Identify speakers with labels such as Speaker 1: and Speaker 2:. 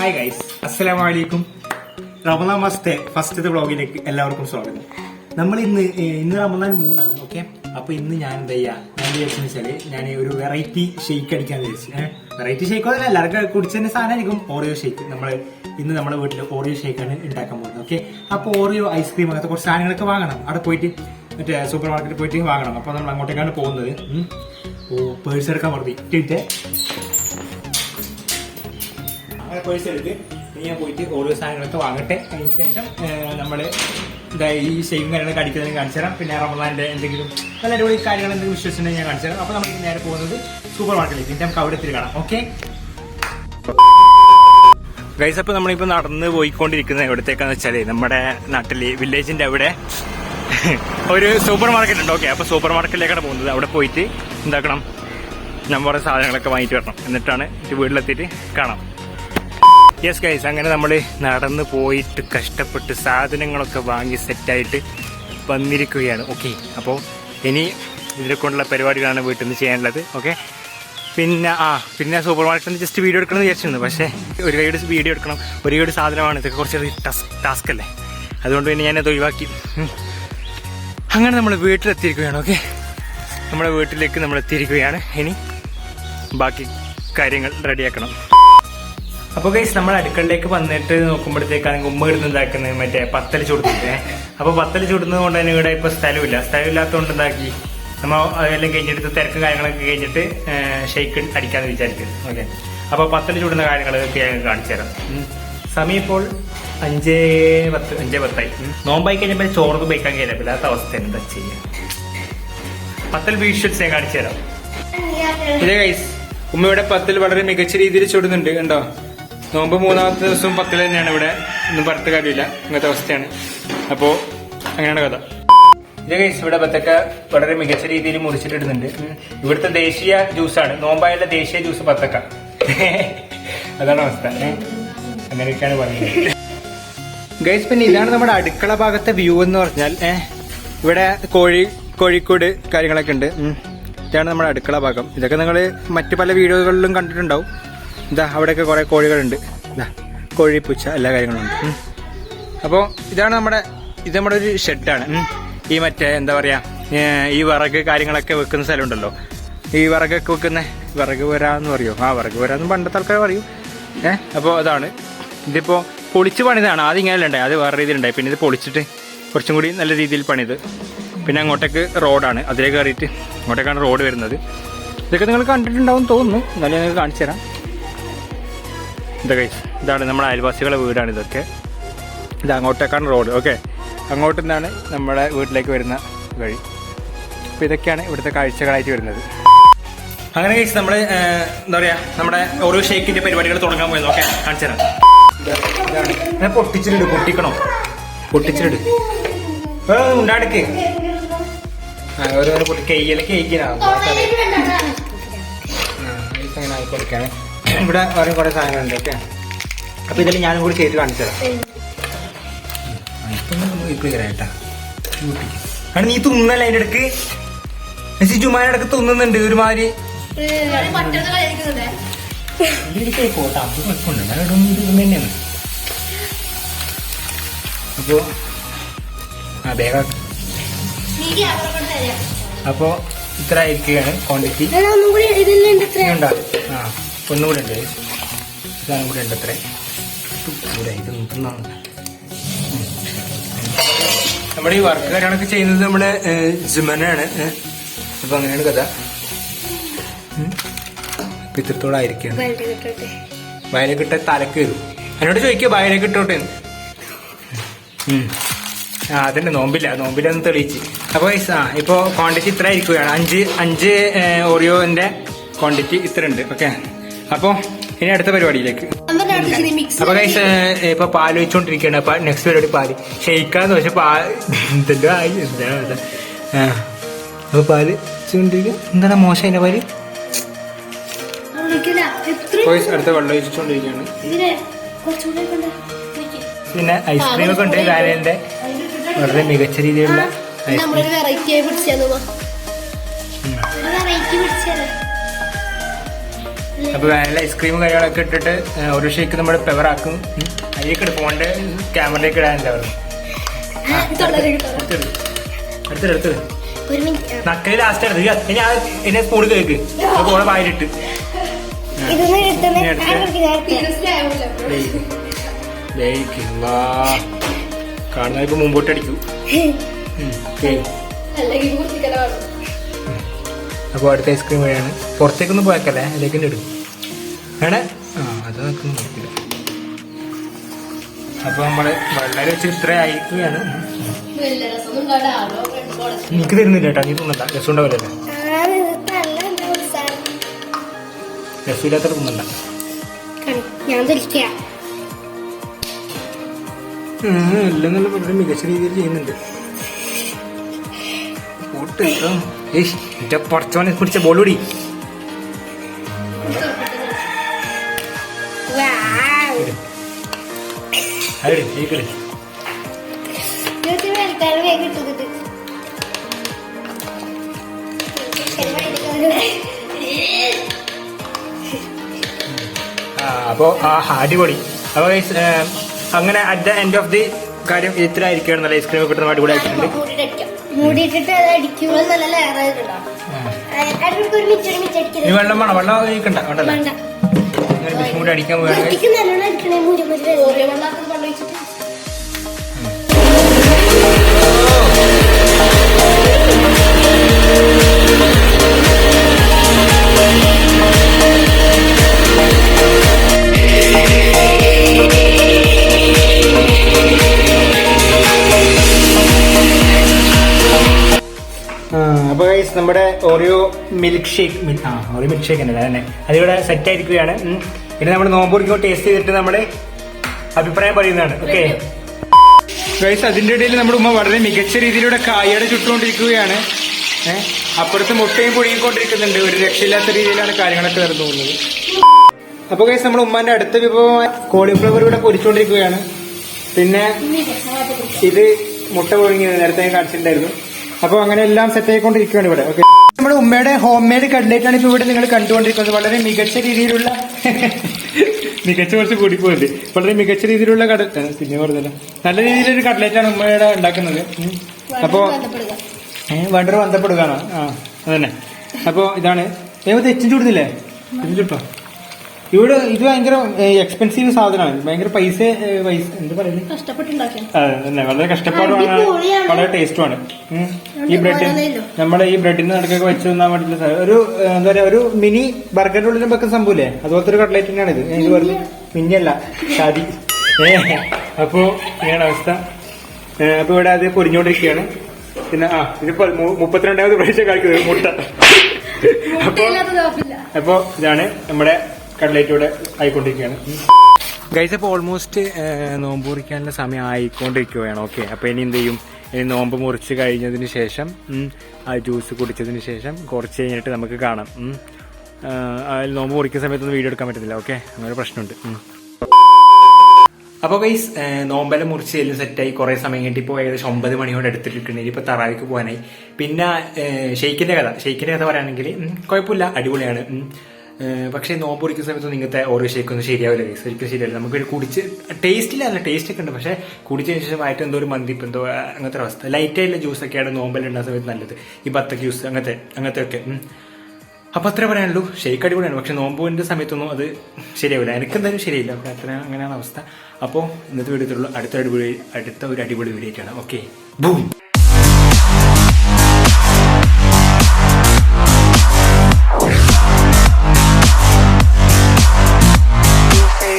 Speaker 1: Hi guys അസ്സലാമു അലൈക്കും റമദാൻ മാസത്തെ ഫസ്റ്റത്തെ വ്ളോഗിലേക്ക് എല്ലാവർക്കും സ്വാഗതം. നമ്മൾ ഇന്ന് ഇന്ന് റമദാൻ മൂന്നാണ് ഓക്കെ അപ്പൊ ഇന്ന് ഞാൻ എന്താ ചെയ്യാ? ഞാൻ വിചാരിച്ചെന്ന് വെച്ചാൽ ഞാൻ ഒരു വെറൈറ്റി ഷെയ്ക്ക് അടിക്കാൻ വിചാരിച്ചു വെറൈറ്റി ഷെയ്ക്ക് അതല്ല എല്ലാവർക്കും കുടിച്ചതിന്റെ സാധനമായിരിക്കും. ഓറിയോ ഷെയ്ക്ക് നമ്മൾ ഇന്ന് നമ്മുടെ വീട്ടിൽ ഓറിയോ ഷെയ്ക്കാണ് ഉണ്ടാക്കാൻ പോകുന്നത് ഓക്കെ അപ്പോൾ ഓറിയോ ഐസ്ക്രീം അങ്ങനത്തെ കുറച്ച് സാധനങ്ങളൊക്കെ വാങ്ങണം. അവിടെ പോയിട്ട് മറ്റേ സൂപ്പർ മാർക്കറ്റിൽ പോയിട്ട് വാങ്ങണം. അപ്പോൾ നമ്മൾ അങ്ങോട്ടേക്കാണ് പോകുന്നത് ഓ പേഴ്സ് എടുക്കാൻ പറഞ്ഞു. ഇട്ടിട്ട് പേഴ്സ് എടുത്ത് ഇനി ഞാൻ പോയിട്ട് ഓരോ സാധനങ്ങളൊക്കെ വാങ്ങട്ടെ. അതിന് ശേഷം നമ്മൾ ഈ ഷെയ്യും കാര്യങ്ങളൊക്കെ അടിക്കുന്നതിന് കാണിച്ചു തരാം. പിന്നെ റമദാന്റെ എന്തെങ്കിലും നല്ല അടിപൊളി കാര്യങ്ങൾ എന്തെങ്കിലും വിശ്വസിച്ചിട്ടുണ്ടെങ്കിൽ ഞാൻ കാണിച്ചു തരാം. അപ്പോൾ നമ്മൾ നേരെ പോകുന്നത് സൂപ്പർ മാർക്കറ്റിലേക്ക്. ഇതിന്റെ നമുക്ക് അവിടെ എത്തി കാണാം. ഓക്കെ? ഗൈസ് അപ്പോൾ നമ്മളിപ്പോൾ നടന്ന് പോയിക്കൊണ്ടിരിക്കുന്നത് എവിടത്തേക്കാന്ന് വെച്ചാൽ നമ്മുടെ നാട്ടിൽ വില്ലേജിന്റെ അവിടെ. ഒരു സൂപ്പർ മാർക്കറ്റ് ഉണ്ട്. ഓക്കെ അപ്പോൾ സൂപ്പർ മാർക്കറ്റിലേക്കാണ് പോകുന്നത്. അവിടെ പോയിട്ട് എന്താക്കണം? നമ്മുടെ സാധനങ്ങളൊക്കെ വാങ്ങിയിട്ട് വരണം. എന്നിട്ടാണ് വീട്ടിലെത്തിയിട്ട് കാണാം. യെസ് ഗൈസ് അങ്ങനെ നമ്മൾ നടന്ന് പോയിട്ട് കഷ്ടപ്പെട്ട് സാധനങ്ങളൊക്കെ വാങ്ങി സെറ്റായിട്ട് വന്നിരിക്കുകയാണ്. ഓക്കെ അപ്പോൾ ഇനി ഇതിനെ കൊണ്ടുള്ള പരിപാടികളാണ് വീട്ടിൽ നിന്ന് ചെയ്യാനുള്ളത്. ഓക്കെ പിന്നെ ആ പിന്നെ സൂപ്പർ മാർക്കറ്റിൽ നിന്ന് ജസ്റ്റ് വീഡിയോ എടുക്കണം എന്ന് വിചാരിച്ചിരുന്നു. പക്ഷേ ഒരു കൈയുടെ വീഡിയോ എടുക്കണം. ഒരു കൈയുടെ സാധനമാണ്. ഇതൊക്കെ കുറച്ച് ടാസ്ക് അല്ലേ? അതുകൊണ്ട് പിന്നെ ഞാനത് ഒഴിവാക്കി. അങ്ങനെ നമ്മൾ വീട്ടിലെത്തിയിരിക്കുകയാണ്. ഓക്കെ നമ്മുടെ വീട്ടിലേക്ക് നമ്മൾ എത്തിയിരിക്കുകയാണ് ഇനി ബാക്കി കാര്യങ്ങൾ റെഡിയാക്കണം അപ്പോൾ ഗൈസ് നമ്മൾ അടുക്കളയിലേക്ക് വന്നിട്ട് നോക്കുമ്പോഴത്തേക്കാണെങ്കിൽ ഉമ്മ ഇടുന്ന് ഉണ്ടാക്കുന്നത് മറ്റേ പത്തൽ ചുടുന്നില്ലേ അപ്പോൾ പത്തൽ ചുടുന്നത് കൊണ്ട് തന്നെ ഇവിടെ ഇപ്പോൾ സ്ഥലമില്ല. സ്ഥലമില്ലാത്തതുകൊണ്ട് എന്താക്കി? നമ്മൾ അതെല്ലാം കഴിഞ്ഞിട്ട് തിരക്കും കാര്യങ്ങളൊക്കെ കഴിഞ്ഞിട്ട് ഷെയ്ക്ക് അടിക്കാന്ന് വിചാരിക്കും. ഓക്കെ അപ്പോൾ പത്തൽ ചുടുന്ന കാര്യങ്ങളൊക്കെ ഞാൻ കാണിച്ചു തരാം. സമയം ഇപ്പോൾ അഞ്ചേ പത്ത് അഞ്ചേ പത്തായി. നോമ്പായി കഴിഞ്ഞപ്പോൾ ചോറ് ബൈക്കാൻ കഴിയില്ല ഇല്ലാത്ത അവസ്ഥ എന്താ ചെയ്യുക പത്തൽ വീഷ്വൽസ് ഞാൻ കാണിച്ചു തരാം. ഇതേ ഗൈസ് ഉമ്മയുടെ പത്തൽ വളരെ മികച്ച രീതിയിൽ ചുടുന്നുണ്ട് കണ്ടോ? നോമ്പ് മൂന്നാമത്തെ ദിവസം പത്തിൽ തന്നെയാണ് ഇവിടെ. ഒന്നും പറഞ്ഞിട്ട് കാര്യമില്ല ഇങ്ങനത്തെ അവസ്ഥയാണ്. അപ്പോ അങ്ങനെയാണ് കഥ. ഇത് കഴിച്ച് ഇവിടെ ബത്തക്ക വളരെ മികച്ച രീതിയിൽ മുറിച്ചിട്ടിടുന്നുണ്ട്. ഇവിടുത്തെ ദേശീയ ജ്യൂസാണ്. നോമ്പായുള്ള ദേശീയ ജ്യൂസ് ബത്തക്ക. അതാണ് അവസ്ഥ. അങ്ങനെയൊക്കെയാണ് പറയുന്നത്. ഗൈസ് പിന്നെ ഇതാണ് നമ്മുടെ അടുക്കള ഭാഗത്തെ വ്യൂ എന്ന് പറഞ്ഞാൽ ഇവിടെ കോഴി കോഴിക്കോട് കാര്യങ്ങളൊക്കെ ഉണ്ട്. ഇതാണ് നമ്മുടെ അടുക്കള ഭാഗം. ഇതൊക്കെ നിങ്ങൾ മറ്റു പല വീഡിയോകളിലും കണ്ടിട്ടുണ്ടാവും. ഇതാ അവിടെയൊക്കെ കുറേ കോഴികളുണ്ട്. ഇതാ കോഴിപ്പൂച്ച എല്ലാ കാര്യങ്ങളും ഉണ്ട്. ഉം. അപ്പോൾ ഇതാണ് നമ്മുടെ ഇത് നമ്മുടെ ഒരു ഷെഡാണ്. ഈ മറ്റേ എന്താ പറയാ ഈ വിറക് കാര്യങ്ങളൊക്കെ വെക്കുന്ന സ്ഥലമുണ്ടല്ലോ. ഈ വിറകൊക്കെ വെക്കുന്ന വിറക് വരാന്ന് പറയോ? ആ വിറക് വരാന്ന് പണ്ടത്തെ ആൾക്കാർ പറയും. ഏഹ് അപ്പോൾ അതാണ്. ഇതിപ്പോ പൊളിച്ച് പണിതാണ്. ആദ്യം ഇങ്ങനെ ഉണ്ടായി അത് വേറെ രീതിയിലുണ്ടായി പിന്നെ ഇത് പൊളിച്ചിട്ട് കുറച്ചും കൂടി നല്ല രീതിയിൽ പണിത്. പിന്നെ അങ്ങോട്ടേക്ക് റോഡാണ്. അതിലേക്ക് കയറിയിട്ട് അങ്ങോട്ടേക്കാണ് റോഡ് വരുന്നത്. ഇതൊക്കെ നിങ്ങൾ കണ്ടിട്ടുണ്ടാവും തോന്നുന്നു. എന്നാലും ഞാൻ നിങ്ങൾക്ക് കാണിച്ചു തരാം. ഇതൊക്കെ ഇതാണ് നമ്മുടെ അയൽവാസികളുടെ വീടാണ് ഇതൊക്കെ. ഇത് അങ്ങോട്ടേക്കാണ് റോഡ് ഓക്കെ അങ്ങോട്ട് നിന്നാണ് നമ്മുടെ വീട്ടിലേക്ക് വരുന്ന വഴി. അപ്പോൾ ഇതൊക്കെയാണ് ഇവിടുത്തെ കാഴ്ചകളായിട്ട് വരുന്നത്. അങ്ങനെ കഴിച്ച് നമ്മൾ എന്താ പറയുക നമ്മുടെ ഓരോ ഷേക്കിന്റെ പരിപാടികൾ തുടങ്ങാൻ പോയത്. ഓക്കെ കാണിച്ചു തരാം. ഞാൻ പൊട്ടിച്ചിട്ട് പൊട്ടിക്കണോ? പൊട്ടിച്ചിട്ട് ഉണ്ടാടക്ക് ഓരോരോ പൊട്ടി കെയ്യൽ കേക്കിനാണ് അങ്ങനെ ആയിക്കൊടുക്കാണ് ഇവിടെ വേറെ കുറെ സാധനങ്ങളുണ്ട് ഓക്കെ? അപ്പൊ ഇതിൽ ഞാനും കൂടി ചെയ്ത് കാണിച്ചു തരാം. ക്ലിയർ ആയിട്ടാ. കാരണം നീ തുന്നല്ല അതിന്റെ ഇടയ്ക്ക് ചുമ്മാന്റെ ഇടയ്ക്ക് തുന്നുന്നുണ്ട് ഒരുമാതിരി. പോട്ടെ അത് കുഴപ്പമുണ്ട് ഞാൻ ഇവിടെ ഇത് ഇത് തന്നെയാണ്. അപ്പോ ആ വേഗം അപ്പോ ഇത്ര ആയിരിക്കുകയാണ് ക്വാണ്ടിറ്റി ഉണ്ടോ ആ. ഒന്നുകൂടെ ഉണ്ട് ഇതാണ് കൂടെ ഉണ്ട് അത്ര. ഇവിടെ ഇത് നിൽക്കുന്നതാണ് നമ്മുടെ ഈ വർക്ക് കാര്യങ്ങളൊക്കെ ചെയ്യുന്നത് നമ്മുടെ ജുമനാണ്. അപ്പൊ അങ്ങനെയാണ് കഥ. അപ്പൊ ഇത്രത്തോളം വയലക്കിട്ട തലക്ക് വരും. എന്നോട് ചോദിക്കുക വയലെ കിട്ടോട്ടെ ആ അതന്നെ നോമ്പില്ല. നോമ്പില്ലെന്ന് തെളിയിച്ച്. അപ്പൊ guys, ആ ഇപ്പൊ ക്വാണ്ടിറ്റി ഇത്ര ആയിരിക്കുകയാണ് അഞ്ച് അഞ്ച് ഓറിയോന്റെ ക്വാണ്ടിറ്റി ഇത്ര ഉണ്ട് ഓക്കെ അപ്പൊ ഇനി അടുത്ത പരിപാടിയിലേക്ക്. അപ്പൊ കൈസ് ഇപ്പൊ പാൽ വെച്ചോണ്ടിരിക്കുകയാണ് അപ്പൊ നെക്സ്റ്റ് പരിപാടി പാൽ. ഷെയ്ക്കാന്ന് പക്ഷെ പാൽ എന്തെല്ലോ ആയി എന്താ അപ്പൊ പാൽ വെച്ചുകൊണ്ടിരിക്കുക എന്താണ് മോശം അതിന്റെ പാൽ? അടുത്ത വെള്ളം ഒഴിച്ചുകൊണ്ടിരിക്കുകയാണ് പിന്നെ ഐസ്ക്രീം ഒക്കെ ഉണ്ട് കാനലിന്റെ വളരെ മികച്ച രീതിയിലുള്ള ഐസ്ക്രീം അപ്പൊ വാനില ഐസ്ക്രീമും കാര്യങ്ങളൊക്കെ ഇട്ടിട്ട് ഒരു ഷേക്ക് നമ്മൾ പെവറാക്കും അതിലേക്ക് ഫോണിന്റെ ക്യാമറയിലേക്ക് ഇടാനില്ല പറഞ്ഞു.
Speaker 2: മിനിറ്റ്
Speaker 1: നക്കൽ ലാസ്റ്റ് എടുത്ത് ഞാൻ ഇനി ആ എന്നെ സ്പൂൺ കേക്ക്. ഓളെ വായിലിട്ട്.
Speaker 2: ഇതൊന്നും എടുത്തത്
Speaker 1: ഇനി അപ്പൊ അടുത്ത ഐസ്ക്രീം വഴിയാണ് പുറത്തേക്കൊന്നും പോയക്കല്ലേ? അതിലേക്ക് തന്നെ ഇടും വേണേ? ആ അത് നോക്കുന്നു നോക്കില്ല. അപ്പൊ നമ്മൾ വളരെ വെച്ച് ഇത്ര അയക്കുകയാണ് എനിക്ക് തരുന്നില്ല കേട്ടോ. നീ തിന്നണ്ട. രസം ഉണ്ടാവില്ല രസമില്ലാത്ത തിന്നണ്ട.
Speaker 2: ഞാൻ
Speaker 1: എല്ലാം നല്ല വളരെ മികച്ച രീതിയിൽ ചെയ്യുന്നുണ്ട്. കൂട്ട് ഇപ്പം. এটা അതെ കേക്കട്
Speaker 2: വേഗം കിട്ടുന്നത്
Speaker 1: ആ അപ്പോ ആ അടിപൊളി. അപ്പൊ guys, ഏം, അങ്ങനെ at the end of the കാര്യം ഇത്ര ആയിരിക്കുകയാണ് നല്ല ഐസ്ക്രീം കിട്ടുന്ന അടിപൊളി. ആയിട്ടുണ്ട്
Speaker 2: മൂടിയിട്ടിട്ട് അത് അടിക്കുമ്പോൾ നല്ല ലെയറായിട്ടുണ്ടോ? അതിനൊക്കെ ഒരു മിനിറ്റ് ഒരു മിനിറ്റ്
Speaker 1: ഇനി
Speaker 2: അടിക്കുന്നത്
Speaker 1: വെള്ളം വേണം. വെള്ളം ഒഴിക്കണ്ട വേണ്ടല്ലോ അടിക്കാൻ ഷേക്ക് ആ ഒരു മിൽക്ക് ഷേക്ക് അല്ലേ തന്നെ അതിവിടെ സെറ്റ് ആയിരിക്കുകയാണ്. പിന്നെ നമ്മൾ നോമ്പൂർക്കോ ടേസ്റ്റ് ചെയ്തിട്ട് നമ്മുടെ അഭിപ്രായം പറയുന്നതാണ്. ഓക്കെ ഗൈസ് അതിന്റെ ഇടയിൽ നമ്മുടെ ഉമ്മ വളരെ മികച്ച രീതിയിലൂടെ കായയുടെ ചുട്ടുകൊണ്ടിരിക്കുകയാണ്. ഏഹ് അപ്പുറത്ത് മുട്ടയും പൊടിയും കൊണ്ടിരിക്കുന്നുണ്ട്. ഒരു രക്ഷയില്ലാത്ത രീതിയിലാണ് കാര്യങ്ങളൊക്കെ നടന്നു പോകുന്നത്. അപ്പൊ ഗൈസ് നമ്മുടെ ഉമ്മാന്റെ അടുത്ത വിഭവമായ കോളിഫ്ലവർ ഇവിടെ പൊരിച്ചുകൊണ്ടിരിക്കുകയാണ്. പിന്നെ ഇത് മുട്ട പൊഴിഞ്ഞത് നേരത്തെ ഞാൻ കാണിച്ചിട്ടുണ്ടായിരുന്നു. അപ്പൊ അങ്ങനെ എല്ലാം സെറ്റ് ആയിക്കൊണ്ടിരിക്കുകയാണ് ഇവിടെ. ഓക്കെ നമ്മുടെ ഉമ്മയുടെ ഹോം മെയ്ഡ് കണ്ടേറ്റാണ് ആണ് ഇപ്പൊ ഇവിടെ നിങ്ങൾ കണ്ടുകൊണ്ടിരിക്കുന്നത്. വളരെ മികച്ച രീതിയിലുള്ള മികച്ച കുറച്ച് കൂടിപ്പോയത് വളരെ മികച്ച രീതിയിലുള്ള കട പിന്നെ പറഞ്ഞല്ലോ. നല്ല രീതിയിലൊരു കട്ട്ലേറ്റ് ആണ് ഉമ്മയുടെ ഉണ്ടാക്കുന്നത്. അപ്പോൾ അപ്പോ വേണ്ടർ ബന്ധപ്പെടുകയാണ് ആ അതന്നെ. അപ്പോ ഇതാണ്. ഏവ തെച്ചും ചൂടുന്നില്ലേ? ചുട്ടോ? ഇവിടെ ഇത് ഭയങ്കര എക്സ്പെൻസീവ് സാധനമാണ്. ഭയങ്കര പൈസ പൈസ എന്ത് പറയുന്നത് അതെ വളരെ കഷ്ടപ്പാടുമാണ് വളരെ ടേസ്റ്റുമാണ് ഈ ബ്രെഡ്. നമ്മുടെ ഈ ബ്രെഡിന്റെ നടക്കൊക്കെ വെച്ച് തന്നാൽ പറ്റില്ല സാധനം. ഒരു എന്താ പറയാ ഒരു മിനി ബർഗറിന്റെ ഉള്ളിലും വെക്കുന്ന സംഭവല്ലേ അതുപോലത്തെ ഒരു കട്ട്ലേറ്റ് തന്നെയാണ് ഇത്. ഇത് മിനി അല്ല ഷാദി. അപ്പോ ഇങ്ങനെയാണ് അവസ്ഥ. അപ്പൊ ഇവിടെ അത് പൊരിഞ്ഞോണ്ടിരിക്കുകയാണ്. പിന്നെ ആ ഇതിപ്പോ മുപ്പത്തിരണ്ടാമത് പ്രാവശ്യം കാണിക്കുന്നത് മുട്ട. അപ്പൊ അപ്പോ ഇതാണ് നമ്മുടെ കട്ട്ലേറ്റ് ഇവിടെ ആയിക്കൊണ്ടിരിക്കുകയാണ് ഗൈസ് അപ്പോൾ ഓൾമോസ്റ്റ് നോമ്പ് മുറിക്കാനുള്ള സമയം ആയിക്കൊണ്ടിരിക്കുകയാണ്. ഓക്കെ അപ്പോൾ ഇനി എന്ത് ചെയ്യും? ഇനി നോമ്പ് മുറിച്ച് കഴിഞ്ഞതിന് ശേഷം ആ ജ്യൂസ് കുടിച്ചതിന് ശേഷം കുറച്ച് കഴിഞ്ഞിട്ട് നമുക്ക് കാണാം. നോമ്പ് മുറിക്കുന്ന സമയത്തൊന്നും വീഡിയോ എടുക്കാൻ പറ്റുന്നില്ല ഓക്കെ അങ്ങനെ പ്രശ്നമുണ്ട്. അപ്പോൾ ഗൈസ് നോമ്പല മുറിച്ച് എല്ലാം സെറ്റായി കുറേ സമയം കഴിഞ്ഞിട്ട് ഇപ്പോൾ ഏകദേശം ഒമ്പത് മണിയോടെ എടുത്തിട്ടുണ്ട് ഇനിയിപ്പോൾ തറാവിക്ക് പോകാനായി. പിന്നെ ഷെയ്ക്കിന്റെ കഥ. ഷെയ്ക്കിന്റെ കഥ പറയുകയാണെങ്കിൽ കുഴപ്പമില്ല. അടിപൊളിയാണ്. പക്ഷേ നോമ്പ് കുടിക്കുന്ന സമയത്ത് ഇങ്ങനത്തെ ഓരോ ഷേക്ക് ഒന്നും ശരിയാവില്ല ഗൈസ് ഒരിക്കലും ശരിയാവില്ല. നമുക്കൊരു കുടിച്ച് ടേസ്റ്റില്ല അല്ല ടേസ്റ്റ് ഒക്കെ ഉണ്ട്. പക്ഷേ കുടിച്ചതിന് ശേഷം ആയിട്ട് എന്തോ ഒരു മന്തിപ്പ് എന്തോ അങ്ങനത്തെ അവസ്ഥ. ലൈറ്റ് ആയിട്ടുള്ള ജ്യൂസ് ഒക്കെയാണ് നോമ്പെല്ലാം ഉണ്ടാകുന്ന സമയത്ത് നല്ലത്. ഈ ബത്തക്ക ജ്യൂസ് അങ്ങനത്തെ അങ്ങനത്തെ ഒക്കെ. അപ്പൊ അത്രേ പറയാനുള്ളൂ. ഷേക്ക് അടിപൊളിയാണ്. പക്ഷെ നോമ്പുവിന്റെ സമയത്തൊന്നും അത് ശരിയാവില്ല. എനിക്ക് എന്തായാലും ശരിയില്ല അപ്പൊ അത്ര അങ്ങനെയാണ് അവസ്ഥ. അപ്പോൾ ഇന്നത്തെ വീഡിയോ അടുത്ത അടിപൊളി അടുത്ത ഒരു അടിപൊളി വീഡിയോ ആണ് ഓക്കെ ബൂം